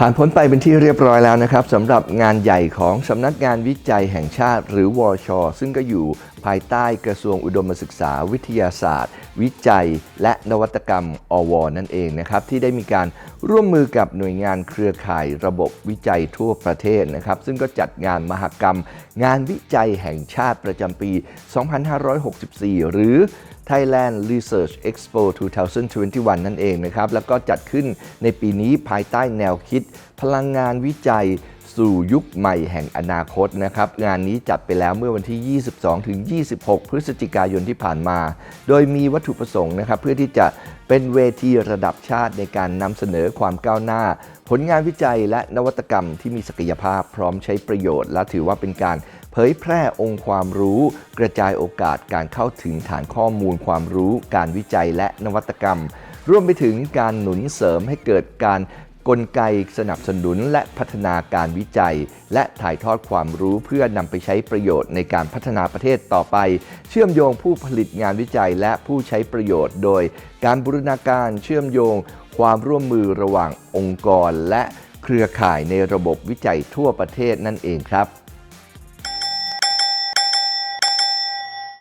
ผ่านพ้นไปเป็นที่เรียบร้อยแล้วนะครับสำหรับงานใหญ่ของสำนักงานวิจัยแห่งชาติ หรือวอชซึ่งก็อยู่ภายใต้กระทรวงอุดมศึกษาวิทยาศาสตร์ วิจัย และนวัตกรรมอวนั่นเองนะครับ ที่ได้มีการร่วมมือกับหน่วยงานเครือข่ายระบบวิจัยทั่วประเทศนะครับ ซึ่งก็จัดงานมหกรรม งานวิจัยแห่งชาติประจำปี 2564 หรือ Thailand Research Expo 2021 นั่นเองนะครับ แล้วก็จัดขึ้นในปีนี้ภายใต้แนวคิด พลังงานวิจัยสู่ยุคใหม่แห่งอนาคตนะครับ งานนี้จัดไปแล้วเมื่อวันที่ 22-26 พฤศจิกายนที่ผ่านมา โดยมีวัตถุประสงค์นะครับ เพื่อที่จะ เป็นเวทีระดับชาติในการนำเสนอความก้าวหน้า ผลงานวิจัยและนวัตกรรมที่มีศักยภาพพร้อมใช้ประโยชน์ และถือว่าเป็นการเผยแพร่องค์ความรู้ กระจายโอกาสการเข้าถึงฐานข้อมูลความรู้ การวิจัยและนวัตกรรม รวมไปถึงการหนุนเสริมให้เกิดการ กลไกสนับสนุนและพัฒนาการวิจัย และถ่ายทอดความรู้เพื่อนำไปใช้ประโยชน์ในการพัฒนาประเทศต่อไป เชื่อมโยงผู้ผลิตงานวิจัยและผู้ใช้ประโยชน์ โดยการบูรณาการเชื่อมโยง ความร่วมมือระหว่างองค์กร และเครือข่ายในระบบวิจัยทั่วประเทศนั่นเองครับ